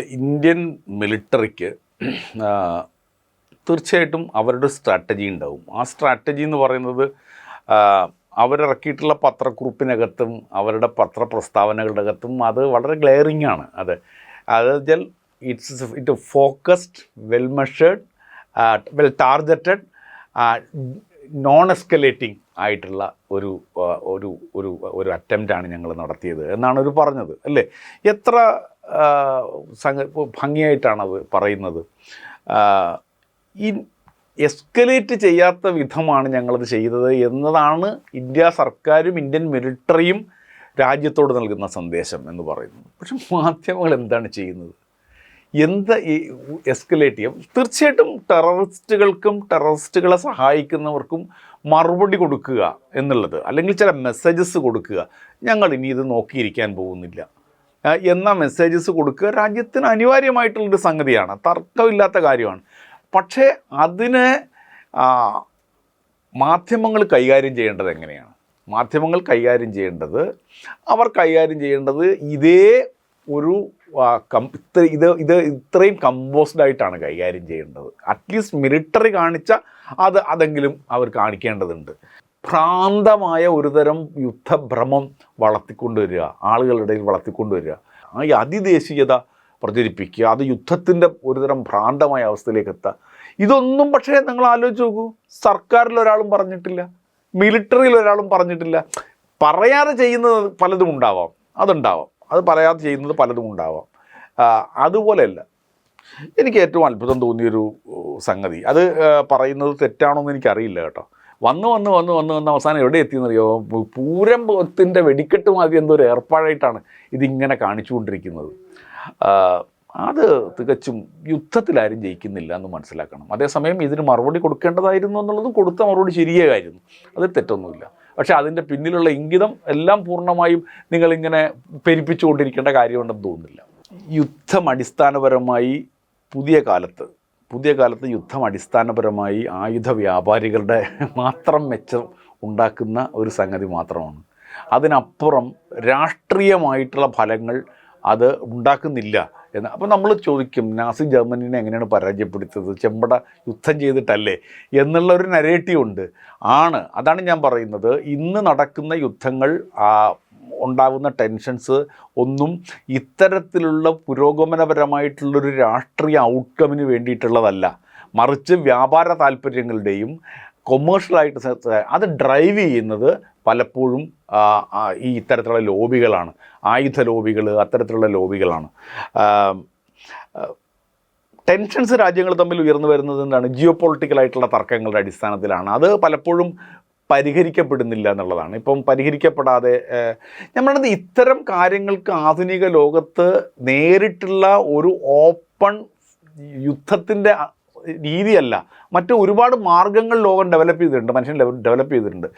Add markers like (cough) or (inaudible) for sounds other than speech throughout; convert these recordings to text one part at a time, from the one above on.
Indian മിലിറ്ററിക്ക് തീർച്ചയായിട്ടും അവരുടെ strategy ഉണ്ടാവും. ആ സ്ട്രാറ്റജി എന്ന് പറയുന്നത് അവരിറക്കിയിട്ടുള്ള പത്രക്കുറിപ്പിനകത്തും അവരുടെ പത്രപ്രസ്താവനകളുടെ അകത്തും അത് വളരെ ഗ്ലെയറിംഗ് ആണ്. അത് അത് it's it focused well measured well targeted non escalating ആയിട്ടുള്ള ഒരു ഒരു ഒരു ഒരു അറ്റംപ്റ്റാണ് ഞങ്ങൾ നടത്തിയത് എന്നാണ് അവർ പറഞ്ഞത് അല്ലേ? എത്ര സംഗ ഭംഗിയായിട്ടാണത് പറയുന്നത്. ഈ എസ്കലേറ്റ് ചെയ്യാത്ത വിധമാണ് ഞങ്ങളത് ചെയ്തത് എന്നതാണ് ഇന്ത്യ സർക്കാരും ഇന്ത്യൻ മിലിട്ടറിയും രാജ്യത്തോട് നൽകുന്ന സന്ദേശം എന്ന് പറയുന്നത്. പക്ഷെ മാധ്യമങ്ങൾ എന്താണ് ചെയ്യുന്നത്? എന്ത് ഈ എസ്കലേറ്റ് ചെയ്യാം? തീർച്ചയായിട്ടും ടെററിസ്റ്റുകൾക്കും ടെററിസ്റ്റുകളെ സഹായിക്കുന്നവർക്കും മറുപടി കൊടുക്കുക എന്നുള്ളത് അല്ലെങ്കിൽ ചില മെസ്സേജസ് കൊടുക്കുക. ഞങ്ങൾ ഇനി ഇത് നോക്കിയിരിക്കാൻ പോകുന്നില്ല. എന്ന മെസ്സേജസ് കൊടുക്കുക രാജ്യത്തിന് അനിവാര്യമായിട്ടുള്ളൊരു സംഗതിയാണ്. തർക്കമില്ലാത്ത കാര്യമാണ്. പക്ഷേ അതിനെ മാധ്യമങ്ങൾ കൈകാര്യം ചെയ്യേണ്ടത് എങ്ങനെയാണ്? മാധ്യമങ്ങൾ കൈകാര്യം ചെയ്യേണ്ടത് അവർ കൈകാര്യം ചെയ്യേണ്ടത് ഇതേ ഒരു കം ഇത്ര ഇത് ഇത് ഇത്രയും കമ്പോസ്ഡ് ആയിട്ടാണ് കൈകാര്യം ചെയ്യേണ്ടത്. അറ്റ്ലീസ്റ്റ് മിലിറ്ററി കാണിച്ച അത് അതെങ്കിലും അവർ കാണിക്കേണ്ടതുണ്ട്. ഭ്രാന്തമായ ഒരുതരം യുദ്ധഭ്രമം വളർത്തിക്കൊണ്ടുവരിക ആളുകളുടെ ഇടയിൽ വളർത്തിക്കൊണ്ടുവരിക. ആ അതിദേശീയത പ്രചരിപ്പിക്കുക അത് യുദ്ധത്തിന്റെ ഒരുതരം ഭ്രാന്തമായ അവസ്ഥയിലേക്ക് എത്തുക ഇതൊന്നും പക്ഷേ നിങ്ങൾ ആലോചിച്ച് നോക്കൂ. സർക്കാരിൽ ഒരാളും പറഞ്ഞിട്ടില്ല മിലിറ്ററിയിൽ ഒരാളും പറഞ്ഞിട്ടില്ല. പറയാതെ ചെയ്യുന്നത് പലതും ഉണ്ടാവാം അതുണ്ടാവാം. അത് പറയാതെ ചെയ്യുന്നത് പലതും ഉണ്ടാവാം. അതുപോലെയല്ല എനിക്ക് ഏറ്റവും അത്ഭുതം തോന്നിയൊരു സംഗതി. അത് പറയുന്നത് തെറ്റാണോ എന്ന് എനിക്കറിയില്ല കേട്ടോ. വന്ന് വന്ന് വന്ന് വന്ന് വന്ന് അവസാനം എവിടെ എത്തിയെന്നറിയോ? പൂ- പൂരം പോത്തിന്റെ വെടിക്കെട്ട് മാതിരി എന്തോ ഒരു ഏർപ്പാടായിട്ടാണ് ഇതിങ്ങനെ കാണിച്ചുകൊണ്ടിരിക്കുന്നത്. അത് തികച്ചും യുദ്ധത്തിലാരും ജയിക്കുന്നില്ല എന്ന് മനസ്സിലാക്കണം. അതേസമയം ഇതിന് മറുപടി കൊടുക്കേണ്ടതായിരുന്നു എന്നുള്ളതും കൊടുത്ത മറുപടി ശരിയായിരുന്നു അത് തെറ്റൊന്നുമില്ല. പക്ഷേ അതിന്റെ പിന്നിലുള്ള ഇംഗിതം എല്ലാം പൂർണമായും നിങ്ങളിങ്ങനെ പെരുപ്പിച്ചുകൊണ്ടിരിക്കേണ്ട കാര്യമുണ്ടെന്ന് തോന്നുന്നില്ല. യുദ്ധം അടിസ്ഥാനപരമായി പുതിയ കാലത്ത് പുതിയ കാലത്ത് യുദ്ധം അടിസ്ഥാനപരമായി ആയുധ വ്യാപാരികളുടെ (laughs) മാത്രം മെച്ചം ഉണ്ടാക്കുന്ന ഒരു സംഗതി മാത്രമാണ്. അതിനപ്പുറം രാഷ്ട്രീയമായിട്ടുള്ള ഫലങ്ങൾ അത് ഉണ്ടാക്കുന്നില്ല എന്ന്. അപ്പോൾ നമ്മൾ ചോദിക്കും നാസി ജർമ്മനിനെ എങ്ങനെയാണ് പരാജയപ്പെടുത്തിയത്? ചെമ്പട യുദ്ധം ചെയ്തിട്ടല്ലേ എന്നുള്ള ഒരു നരേറ്റീവ് ഉണ്ട്. ആണ്. അതാണ് ഞാൻ പറയുന്നത്. ഇന്ന് നടക്കുന്ന യുദ്ധങ്ങൾ ഉണ്ടാകുന്ന ടെൻഷൻസ് ഒന്നും ഇത്തരത്തിലുള്ള പുരോഗമനപരമായിട്ടുള്ളൊരു രാഷ്ട്രീയ ഔട്ട്കമിന് വേണ്ടിയിട്ടുള്ളതല്ല. മറിച്ച് വ്യാപാര താല്പര്യങ്ങളുടെയും കൊമേഴ്ഷ്യലായിട്ട് അത് ഡ്രൈവ് ചെയ്യുന്നത് പലപ്പോഴും ഈ ഇത്തരത്തിലുള്ള ലോബികളാണ് ആയുധ ലോബികൾ അത്തരത്തിലുള്ള ലോബികളാണ് ടെൻഷൻസ് രാജ്യങ്ങൾ തമ്മിൽ ഉയർന്നു വരുന്നത് എന്താണ്? ജിയോ പൊളിറ്റിക്കലായിട്ടുള്ള തർക്കങ്ങളുടെ അടിസ്ഥാനത്തിലാണ്. അത് പലപ്പോഴും പരിഹരിക്കപ്പെടുന്നില്ല എന്നുള്ളതാണ് ഇപ്പം പരിഹരിക്കപ്പെടാതെ നമ്മളത് ഇത്തരം കാര്യങ്ങൾക്ക് ആധുനിക ലോകത്ത് നേരിട്ടുള്ള ഒരു ഓപ്പൺ യുദ്ധത്തിന്റെ രീതിയല്ല. മറ്റു ഒരുപാട് മാർഗങ്ങൾ ലോകം ഡെവലപ്പ് ചെയ്തിട്ടുണ്ട് മനുഷ്യൻ ഡെവലപ്പ് ചെയ്തിട്ടുണ്ട്.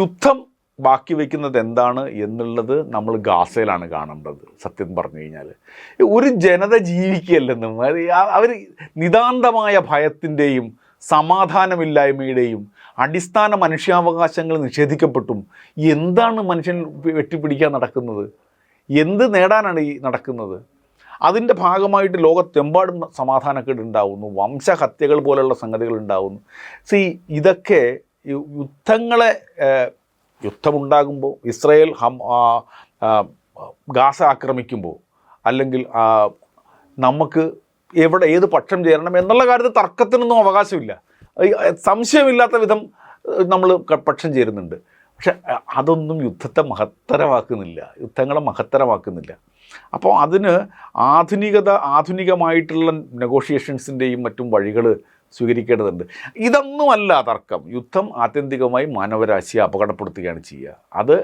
യുദ്ധം ബാക്കി വയ്ക്കുന്നത് എന്താണ് എന്നുള്ളത് നമ്മൾ ഗാസയിലാണ് കാണേണ്ടത് സത്യം പറഞ്ഞു കഴിഞ്ഞാൽ ഒരു ജനത ജീവിക്കുകയല്ലെന്നും അവർ നിതാന്തമായ ഭയത്തിന്റെയും സമാധാനമില്ലായ്മയുടെയും അടിസ്ഥാന മനുഷ്യാവകാശങ്ങൾ നിഷേധിക്കപ്പെട്ടും. എന്താണ് മനുഷ്യൻ വെട്ടിപ്പിടിക്കാൻ നടക്കുന്നത്? എന്ത് നേടാനാണ് ഈ നടക്കുന്നത്? അതിന്റെ ഭാഗമായിട്ട് ലോകത്തെമ്പാടും സമാധാനക്കേട് ഉണ്ടാവുന്നു. വംശഹത്യകൾ പോലെയുള്ള സംഗതികൾ ഉണ്ടാവുന്നു. സി ഇതൊക്കെ യുദ്ധങ്ങളെ യുദ്ധമുണ്ടാകുമ്പോൾ ഇസ്രയേൽ ഹം ഗാസ ആക്രമിക്കുമ്പോൾ അല്ലെങ്കിൽ നമുക്ക് എവിടെ ഏത് പക്ഷം ചേരണം എന്നുള്ള കാര്യത്തിൽ തർക്കത്തിനൊന്നും അവകാശമില്ല. സംശയമില്ലാത്ത വിധം നമ്മൾ പക്ഷം ചേരുന്നുണ്ട്. പക്ഷെ അതൊന്നും യുദ്ധത്തെ മഹത്തരമാക്കുന്നില്ല. യുദ്ധങ്ങളെ മഹത്തരമാക്കുന്നില്ല. അപ്പോൾ അതിന് ആധുനികത ആധുനികമായിട്ടുള്ള നെഗോഷിയേഷൻസിന്റെയും മറ്റും വഴികൾ സ്വീകരിക്കേണ്ടതുണ്ട്. ഇതൊന്നുമല്ല തർക്കം. യുദ്ധം ആത്യന്തികമായി മാനവരാശിയെ അപകടപ്പെടുത്തുകയാണ് ചെയ്യുക. അത്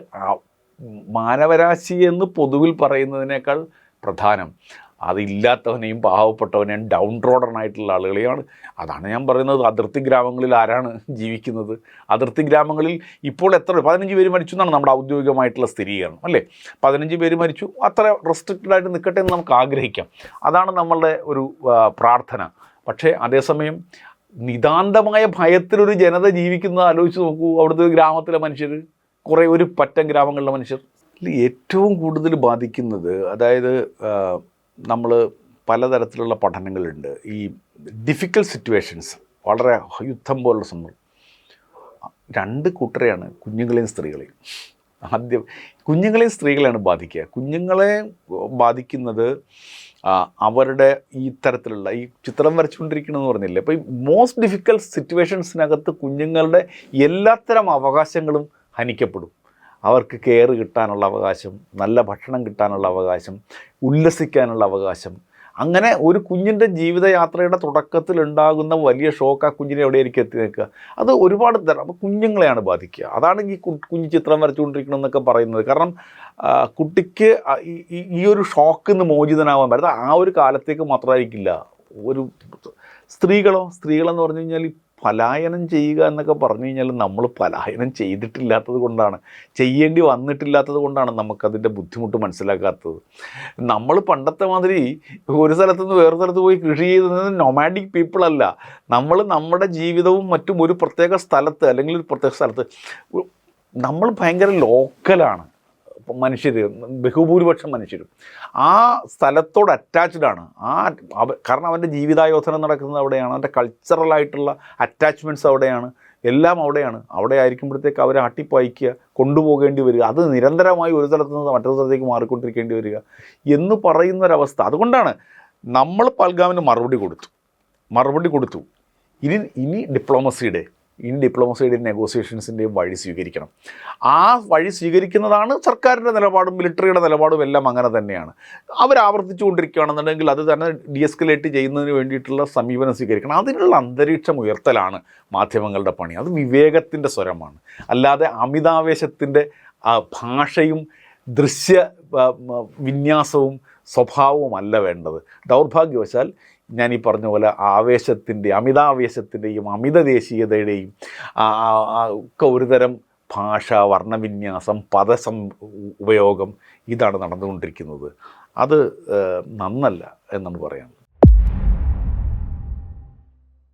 മാനവരാശി എന്ന് പൊതുവിൽ പറയുന്നതിനേക്കാൾ പ്രധാനം. അതില്ലാത്തവനെയും പാവപ്പെട്ടവനെയും ഡൗൺ റോഡനായിട്ടുള്ള ആളുകളെയാണ്. അതാണ് ഞാൻ പറയുന്നത്. അതിർത്തി ഗ്രാമങ്ങളിൽ ആരാണ് ജീവിക്കുന്നത്? അതിർത്തി ഗ്രാമങ്ങളിൽ ഇപ്പോൾ എത്ര പതിനഞ്ച് പേര് മരിച്ചു എന്നാണ് നമ്മുടെ ഔദ്യോഗികമായിട്ടുള്ള സ്ഥിരീകരണം അല്ലേ? പതിനഞ്ച് പേര് മരിച്ചു. അത്ര റെസ്ട്രിക്റ്റഡ് ആയിട്ട് നിൽക്കട്ടെ എന്ന് നമുക്ക് ആഗ്രഹിക്കാം. അതാണ് നമ്മളുടെ ഒരു പ്രാർത്ഥന. പക്ഷേ അതേസമയം നിതാന്തമായ ഭയത്തിലൊരു ജനത ജീവിക്കുന്നത് ആലോചിച്ച് നോക്കൂ. അവിടുത്തെ ഗ്രാമത്തിലെ മനുഷ്യർ കുറേ ഒരു പറ്റം ഗ്രാമങ്ങളിലെ മനുഷ്യർ. ഏറ്റവും കൂടുതൽ ബാധിക്കുന്നത് അതായത് നമ്മൾ പലതരത്തിലുള്ള പഠനങ്ങളുണ്ട്. ഈ ഡിഫിക്കൽട്ട് സിറ്റുവേഷൻസ് വളരെ യുദ്ധം പോലുള്ള സംഭവം. രണ്ട് കൂട്ടരെയാണ് കുഞ്ഞുങ്ങളെയും സ്ത്രീകളെയും. ആദ്യം കുഞ്ഞുങ്ങളെയും സ്ത്രീകളെയാണ് ബാധിക്കുക. കുഞ്ഞുങ്ങളെ ബാധിക്കുന്നത് അവരുടെ ഈ തരത്തിലുള്ള ഈ ചിത്രം വരച്ചുകൊണ്ടിരിക്കണമെന്ന് പറഞ്ഞില്ലേ? അപ്പോൾ ഈ മോസ്റ്റ് ഡിഫിക്കൽട്ട് സിറ്റുവേഷൻസിനകത്ത് കുഞ്ഞുങ്ങളുടെ എല്ലാത്തരം അവകാശങ്ങളും ഹനിക്കപ്പെടും. അവർക്ക് കെയർ കിട്ടാനുള്ള അവകാശം നല്ല ഭക്ഷണം കിട്ടാനുള്ള അവകാശം ഉല്ലസിക്കാനുള്ള അവകാശം. അങ്ങനെ ഒരു കുഞ്ഞിന്റെ ജീവിതയാത്രയുടെ തുടക്കത്തിൽ ഉണ്ടാകുന്ന വലിയ ഷോക്ക് ആ കുഞ്ഞിനെ എവിടെയായിരിക്കും എത്തി നിൽക്കുക? അത് ഒരുപാട് തരം അപ്പോൾ കുഞ്ഞുങ്ങളെയാണ് ബാധിക്കുക. അതാണ് ഈ കുഞ്ഞ് ചിത്രം വരച്ചുകൊണ്ടിരിക്കണം എന്നൊക്കെ പറയുന്നത്. കാരണം കുട്ടിക്ക് ഈ- ഒരു ഷോക്ക് നിന്ന് മോചിതനാവാൻ പറ്റുന്നത് ആ ഒരു കാലത്തേക്ക് മാത്രമായിരിക്കില്ല. ഒരു സ്ത്രീകളോ സ്ത്രീകളെന്ന് പറഞ്ഞു കഴിഞ്ഞാൽ പലായനം ചെയ്യുക എന്നൊക്കെ പറഞ്ഞു കഴിഞ്ഞാൽ നമ്മൾ പലായനം ചെയ്തിട്ടില്ലാത്തത് കൊണ്ടാണ്. ചെയ്യേണ്ടി വന്നിട്ടില്ലാത്തത് കൊണ്ടാണ് നമുക്കതിന്റെ ബുദ്ധിമുട്ട് മനസ്സിലാക്കാത്തത്. നമ്മൾ പണ്ടത്തെ മാതിരി ഒരു സ്ഥലത്തുനിന്ന് വേറെ സ്ഥലത്ത് പോയി കൃഷി ചെയ്യുന്നത് നൊമാഡിക് പീപ്പിൾ അല്ല. നമ്മൾ നമ്മുടെ ജീവിതവും മറ്റും ഒരു പ്രത്യേക സ്ഥലത്ത് അല്ലെങ്കിൽ ഒരു പ്രത്യേക സ്ഥലത്ത് നമ്മൾ ഭയങ്കര ലോക്കലാണ് മനുഷ്യർ ബഹുഭൂരിപക്ഷം മനുഷ്യരും. ആ സ്ഥലത്തോട് അറ്റാച്ച്ഡ് ആണ്. ആ കാരണം അവന്റെ ജീവിതായോധനം നടക്കുന്നത് അവിടെയാണ്. അവന്റെ കൾച്ചറലായിട്ടുള്ള അറ്റാച്ച്മെന്റ്സ് അവിടെയാണ്. എല്ലാം അവിടെയാണ്. അവിടെ ആയിരിക്കുമ്പോഴത്തേക്ക് അവരെ അട്ടിപ്പയക്കുക കൊണ്ടുപോകേണ്ടി വരിക. അത് നിരന്തരമായി ഒരു സ്ഥലത്ത് നിന്ന് മറ്റൊരു സ്ഥലത്തേക്ക് മാറിക്കൊണ്ടിരിക്കേണ്ടി വരിക എന്ന് പറയുന്നൊരവസ്ഥ. അതുകൊണ്ടാണ് നമ്മൾ പൽഗാമിന് മറുപടി കൊടുത്തു. മറുപടി കൊടുത്തു. ഇനി ഇനി ഡിപ്ലോമസിയുടെ ഇനി ഡിപ്ലോമസിയുടെ നെഗോസിയേഷൻസിന്റെയും വഴി സ്വീകരിക്കണം. ആ വഴി സ്വീകരിക്കുന്നതാണ് സർക്കാരിന്റെ നിലപാടും മിലിറ്ററിയുടെ നിലപാടും എല്ലാം അങ്ങനെ തന്നെയാണ്. അവർ ആവർത്തിച്ചുകൊണ്ടിരിക്കുകയാണെന്നുണ്ടെങ്കിൽ അത് തന്നെ ഡിഎസ്കലേറ്റ് ചെയ്യുന്നതിന് വേണ്ടിയിട്ടുള്ള സമീപനം സ്വീകരിക്കണം. അതിനുള്ള അന്തരീക്ഷം ഉയർത്തലാണ് മാധ്യമങ്ങളുടെ പണി. അത് വിവേകത്തിന്റെ സ്വരമാണ്. അല്ലാതെ അമിതാവേശത്തിന്റെ ഭാഷയും ദൃശ്യ വിന്യാസവും സ്വഭാവവും അല്ല വേണ്ടത്. ദൗർഭാഗ്യവശാൽ ഞാൻ ഈ പറഞ്ഞ പോലെ ആവേശത്തിന്റെ അമിതാവേശത്തിന്റെയും അമിത ദേശീയതയുടെയും ഒക്കെ ഒരുതരം ഭാഷ വർണവിന്യാസം പദസം ഉപയോഗം ഇതാണ് നടന്നുകൊണ്ടിരിക്കുന്നത്. അത് നന്നല്ല എന്നാണ് പറയാൻ